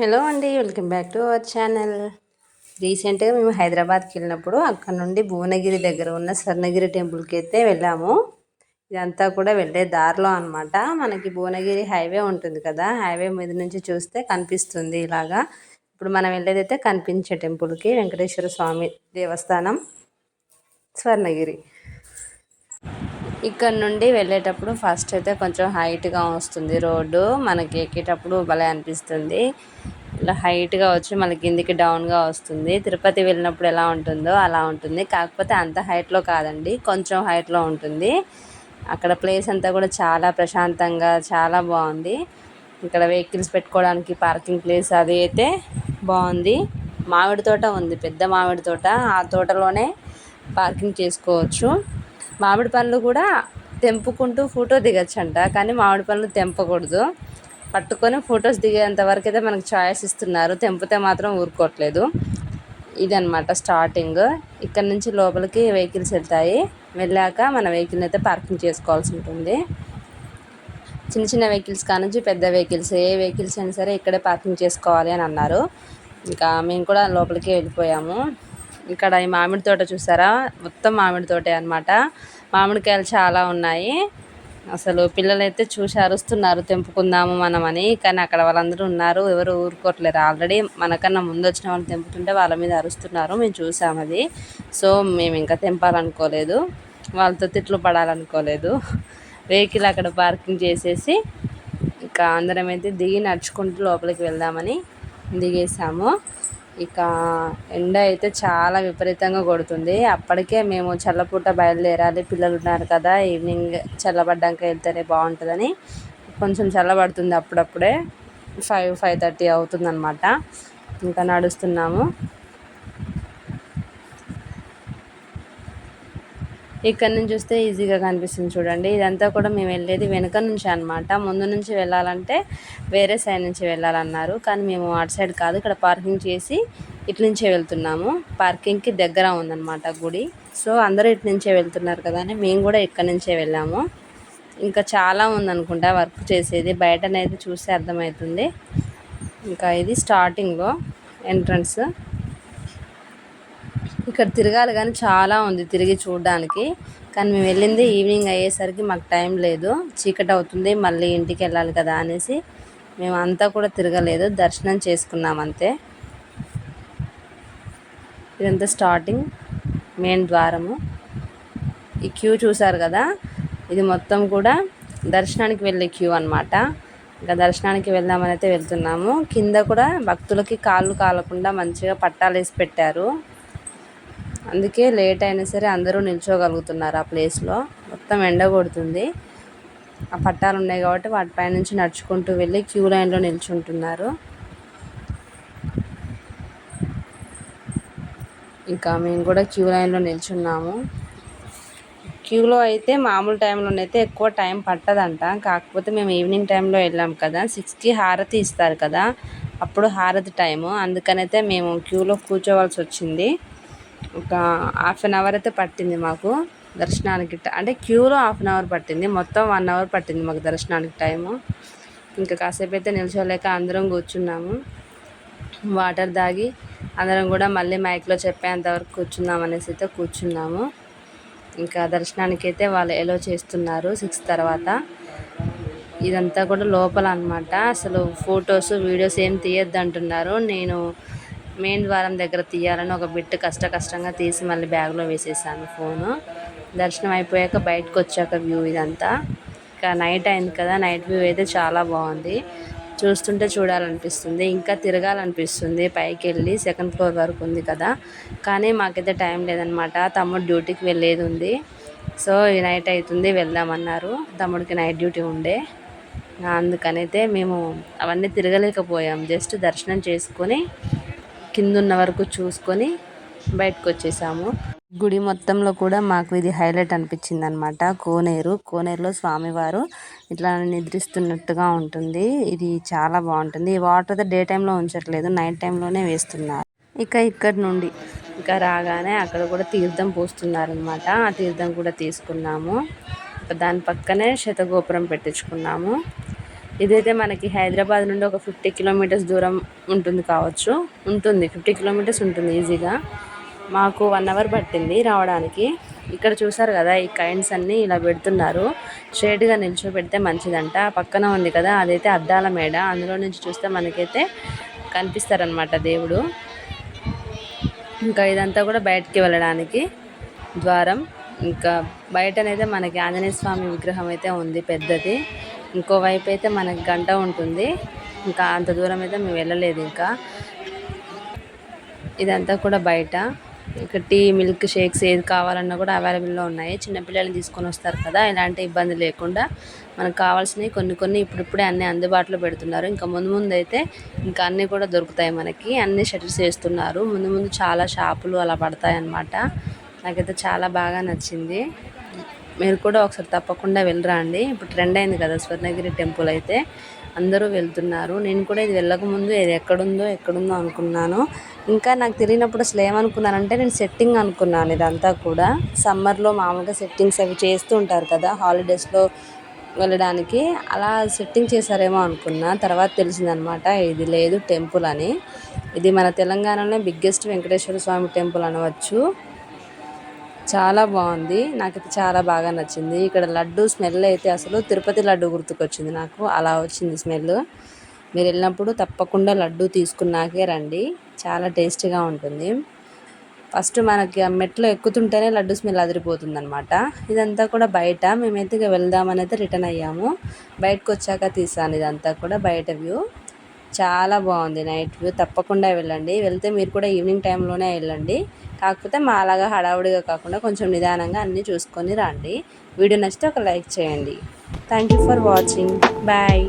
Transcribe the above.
Hello అండి welcome back to our channel. రీసెంట్గా మేము హైదరాబాద్కి వెళ్ళినప్పుడు అక్కడ నుండి భువనగిరి దగ్గర ఉన్న స్వర్ణగిరి టెంపుల్కి అయితే వెళ్ళాము. ఇదంతా కూడా వెళ్ళే దారిలో అనమాట మనకి భువనగిరి హైవే ఉంటుంది కదా హైవే మీద నుంచి చూస్తే కనిపిస్తుంది ఇలాగా. ఇప్పుడు మనం వెళ్ళేదైతే కనిపించే టెంపుల్కి వెంకటేశ్వర స్వామి దేవస్థానం స్వర్ణగిరి. ఇక్కడ నుండి వెళ్ళేటప్పుడు ఫస్ట్ అయితే కొంచెం హైట్గా వస్తుంది రోడ్డు మనకి ఎక్కేటప్పుడు భలే అనిపిస్తుంది. ఇలా హైట్గా వచ్చి మళ్ళీ కిందికి డౌన్గా వస్తుంది. తిరుపతి వెళ్ళినప్పుడు ఎలా ఉంటుందో అలా ఉంటుంది. కాకపోతే అంత హైట్లో కాదండి. కొంచెం హైట్లో ఉంటుంది. అక్కడ ప్లేస్ అంతా కూడా చాలా ప్రశాంతంగా చాలా బాగుంది. ఇక్కడ వెహికల్స్ పెట్టుకోవడానికి పార్కింగ్ ప్లేస్ అది అయితే బాగుంది. మామిడి తోట ఉంది. పెద్ద మామిడి తోట. ఆ తోటలోనే పార్కింగ్ చేసుకోవచ్చు. మామిడి పండ్లు కూడా తెంపుకుంటూ ఫోటో దిగచ్చంట. కానీ మామిడి పండ్లు తెంపకూడదు. పట్టుకొని ఫొటోస్ దిగేంత వరకు అయితే మనకు ఛాయిస్ ఇస్తున్నారు. తెంపితే మాత్రం ఊరుకోవట్లేదు. ఇదనమాట స్టార్టింగ్ ఇక్కడ నుంచి లోపలికి వెహికల్స్ వెళ్తాయి. వెళ్ళాక మన వెహికల్ని అయితే పార్కింగ్ చేసుకోవాల్సి ఉంటుంది. చిన్న చిన్న వెహికల్స్ కానుంచి పెద్ద వెహికల్స్ ఏ వెహికల్స్ అయినా సరే ఇక్కడే పార్కింగ్ చేసుకోవాలి అని అన్నారు. ఇంకా మేము కూడా లోపలికి వెళ్ళిపోయాము. ఇక్కడ ఈ మామిడి తోట చూసారా? మొత్తం మామిడి తోటే అనమాట మామిడికాయలు చాలా ఉన్నాయి. అసలు పిల్లలైతే చూసి అరుస్తున్నారు తెంపుకుందాము మనం అని కానీ అక్కడ వాళ్ళందరూ ఉన్నారు ఎవరు ఊరుకోవట్లేరు. ఆల్రెడీ మనకన్నా ముందు వచ్చిన వాళ్ళు తెంపుతుంటే వాళ్ళ మీద అరుస్తున్నారు మేము చూసాము అది. సో మేము ఇంకా తెంపాలనుకోలేదు వాళ్ళతో తిట్లు పడాలనుకోలేదు. వెహికల్ అక్కడ పార్కింగ్ చేసేసి ఇంకా అందరం అయితే దిగి నడుచుకుంటూ లోపలికి వెళ్దామని దిగేసాము. ఇక ఎండ అయితే చాలా విపరీతంగా కొడుతుంది. అప్పటికే మేము చల్లపూట బయలుదేరాలి. పిల్లలు ఉన్నారు కదా ఈవినింగ్ చల్లబడ్డాక వెళ్తేనే బాగుంటుందని కొంచెం చల్లబడుతుంది అప్పుడప్పుడే. ఫైవ్ ఫైవ్ థర్టీ అవుతుందన్నమాట. ఇంకా నడుస్తున్నాము. ఇక్కడ నుంచి చూస్తే ఈజీగా కనిపిస్తుంది చూడండి. ఇదంతా కూడా మేము వెళ్ళేది వెనుక నుంచి అనమాట ముందు నుంచి వెళ్ళాలంటే వేరే సైడ్ నుంచి వెళ్ళాలన్నారు. కానీ మేము అటు సైడ్ కాదు ఇక్కడ పార్కింగ్ చేసి ఇటు నుంచే వెళ్తున్నాము. పార్కింగ్కి దగ్గర ఉందన్నమాట గుడి. సో అందరూ ఇటు నుంచే వెళ్తున్నారు కదా అని మేము కూడా ఇక్కడ నుంచే వెళ్ళాము. ఇంకా చాలా ఉందనుకుంటా వర్క్ చేసేది. బయటనైతే చూస్తే అర్థమవుతుంది. ఇంకా ఇది స్టార్టింగ్లో ఎంట్రన్స్ ఇక్కడ తిరగాలి కానీ చాలా ఉంది తిరిగి చూడడానికి. కానీ మేము వెళ్ళింది ఈవినింగ్ అయ్యేసరికి మాకు టైం లేదు. చీకటి అవుతుంది మళ్ళీ ఇంటికి వెళ్ళాలి కదా అనేసి మేము అంతా కూడా తిరగలేదు. దర్శనం చేసుకున్నాం అంతే. ఇదంతా స్టార్టింగ్ మెయిన్ ద్వారము. ఈ క్యూ చూసారు కదా? ఇది మొత్తం కూడా దర్శనానికి వెళ్ళే క్యూ అనమాట ఇంకా దర్శనానికి వెళ్దామని అయితే వెళ్తున్నాము. కింద కూడా భక్తులకి కాళ్ళు కాలకుండా మంచిగా పట్టాలు వేసి పెట్టారు. అందుకే లేట్ అయినా సరే అందరూ నిల్చోగలుగుతున్నారు ఆ ప్లేస్లో. మొత్తం ఎండ కొడుతుంది. ఆ పట్టాలు ఉన్నాయి కాబట్టి వాటిపై నుంచి నడుచుకుంటూ వెళ్ళి క్యూ లైన్లో నిల్చుంటున్నారు. ఇంకా మేము కూడా క్యూ లైన్లో నిల్చున్నాము. క్యూలో అయితే మామూలు టైంలోనైతే ఎక్కువ టైం పట్టదంట. కాకపోతే మేము ఈవినింగ్ టైంలో వెళ్ళాం కదా. సిక్స్కి హారతి ఇస్తారు కదా. అప్పుడు హారతి టైము. అందుకనైతే మేము క్యూలో కూర్చోవలసి వచ్చింది. ఒక హాఫ్ అన్ అవర్ అయితే పట్టింది మాకు దర్శనానికి అంటే క్యూలో హాఫ్ అన్ అవర్ పట్టింది. మొత్తం వన్ అవర్ పట్టింది మాకు దర్శనానికి టైము. ఇంకా కాసేపు అయితే నిల్చోలేక అందరం కూర్చున్నాము. వాటర్ తాగి అందరం కూడా మళ్ళీ మైక్లో చెప్పేంతవరకు కూర్చుందాం అనేసి అయితే కూర్చున్నాము. ఇంకా దర్శనానికి అయితే వాళ్ళు ఎలో చేస్తున్నారు సిక్స్ తర్వాత. ఇదంతా కూడా లోపల అనమాట అసలు ఫొటోస్ వీడియోస్ ఏం తీయద్దు అంటున్నారు నేను మెయిన్ ద్వారం దగ్గర తీయాలని ఒక బిట్ కష్ట కష్టంగా తీసి మళ్ళీ బ్యాగ్లో వేసేసాను ఫోను. దర్శనం అయిపోయాక బయటకు వచ్చాక వ్యూ ఇదంతా. ఇంకా నైట్ అయింది కదా నైట్ వ్యూ అయితే చాలా బాగుంది. చూస్తుంటే చూడాలనిపిస్తుంది ఇంకా తిరగాలనిపిస్తుంది. పైకి వెళ్ళి సెకండ్ ఫ్లోర్ వరకు ఉంది కదా. కానీ మాకైతే టైం లేదనమాట తమ్ముడు డ్యూటీకి వెళ్ళేది ఉంది. సో ఈ నైట్ అవుతుంది వెళ్దామన్నారు. తమ్ముడికి నైట్ డ్యూటీ ఉండే. అందుకనైతే మేము అవన్నీ తిరగలేకపోయాం. జస్ట్ దర్శనం చేసుకొని కిందున్న వరకు చూసుకొని బయటకు వచ్చేసాము గుడి మొత్తంలో కూడా మాకు ఇది హైలైట్ అనిపించింది అనమాట కోనేరు. కోనేరులో స్వామివారు ఇట్లా నిద్రిస్తున్నట్టుగా ఉంటుంది. ఇది చాలా బాగుంటుంది. ఈ వాటర్ అయితే డే టైంలో ఉంచట్లేదు నైట్ టైంలోనే వేస్తున్నారు. ఇక ఇక్కడ నుండి ఇంకా రాగానే అక్కడ కూడా తీర్థం పోస్తున్నారనమాట ఆ తీర్థం కూడా తీసుకున్నాము. దాని పక్కనే శతగోపురం పెట్టించుకున్నాము. ఇదైతే మనకి హైదరాబాద్ నుండి ఒక ఫిఫ్టీ కిలోమీటర్స్ దూరం ఉంటుంది కావచ్చు. ఉంటుంది. ఫిఫ్టీ కిలోమీటర్స్ ఉంటుంది ఈజీగా. మాకు వన్ అవర్ పట్టింది రావడానికి. ఇక్కడ చూసారు కదా ఈ కైండ్స్ అన్నీ ఇలా పెడుతున్నారు. స్ట్రేట్గా నిల్చోబెడితే మంచిదంట. పక్కన ఉంది కదా అదైతే అద్దాల మేడ. అందులో నుంచి చూస్తే మనకైతే కనిపిస్తారనమాట దేవుడు. ఇంకా ఇదంతా కూడా బయటికి వెళ్ళడానికి ద్వారం. ఇంకా బయటనైతే మనకి ఆంజనేయ స్వామి విగ్రహం అయితే ఉంది పెద్దది. ఇంకోవైపు అయితే మనకి గంట ఉంటుంది. ఇంకా అంత దూరం అయితే మేము వెళ్ళలేదు ఇంకా. ఇదంతా కూడా బయట. ఇక్కడ టీ మిల్క్ షేక్స్ ఏది కావాలన్నా కూడా అవైలబుల్లో ఉన్నాయి. చిన్నపిల్లల్ని తీసుకొని వస్తారు కదా ఎలాంటి ఇబ్బంది లేకుండా. మనకు కావాల్సినవి కొన్ని కొన్ని ఇప్పుడిప్పుడే అన్నీ అందుబాటులో పెడుతున్నారు. ఇంకా ముందు ముందు అయితే ఇంకా అన్నీ కూడా దొరుకుతాయి మనకి. అన్ని షటర్స్ వేస్తున్నారు. ముందు ముందు చాలా షాపులు అలా పడతాయి అన్నమాట నాకైతే చాలా బాగా నచ్చింది. మీరు కూడా ఒకసారి తప్పకుండా వెళ్ళరండి ఇప్పుడు ట్రెండ్ అయింది కదా స్వర్ణగిరి టెంపుల్ అయితే. అందరూ వెళ్తున్నారు. నేను కూడా ఇది వెళ్ళకముందు ఇది ఎక్కడుందో ఎక్కడుందో అనుకున్నాను. ఇంకా నాకు తెలియనప్పుడు అసలు ఏమనుకున్నానంటే నేను సెట్టింగ్ అనుకున్నాను ఇదంతా కూడా. సమ్మర్లో మామూలుగా సెట్టింగ్స్ అవి చేస్తూ ఉంటారు కదా హాలిడేస్లో వెళ్ళడానికి. అలా సెట్టింగ్ చేశారేమో అనుకున్నా. తర్వాత తెలిసిందనమాట ఇది లేదు టెంపుల్ అని. ఇది మన తెలంగాణలో బిగ్గెస్ట్ వెంకటేశ్వర స్వామి టెంపుల్ అనవచ్చు. చాలా బాగుంది. నాకైతే చాలా బాగా నచ్చింది. ఇక్కడ లడ్డు స్మెల్ అయితే అసలు తిరుపతి లడ్డు గుర్తుకొచ్చింది నాకు. అలా వచ్చింది స్మెల్. మీరు వెళ్ళినప్పుడు తప్పకుండా లడ్డు తీసుకున్నాకే రండి. చాలా టేస్టీగా ఉంటుంది. ఫస్ట్ మనకి ఆ మెట్లు ఎక్కుతుంటేనే లడ్డు స్మెల్ అదిరిపోతుంది అనమాట ఇదంతా కూడా బయట. మేమైతే ఇక వెళ్దామని అయితే రిటర్న్ అయ్యాము. బయటకు వచ్చాక తీసాను ఇదంతా కూడా బయట వ్యూ. చాలా బాగుంది నైట్ వ్యూ. తప్పకుండా వెళ్ళండి. వెళ్తే మీరు కూడా ఈవినింగ్ టైంలోనే వెళ్ళండి. కాకపోతే మా అలాగా హడావుడిగా కాకుండా కొంచెం నిదానంగా అన్నీ చూసుకొని రండి. వీడియో నచ్చితే ఒక లైక్ చేయండి. Thank you for watching bye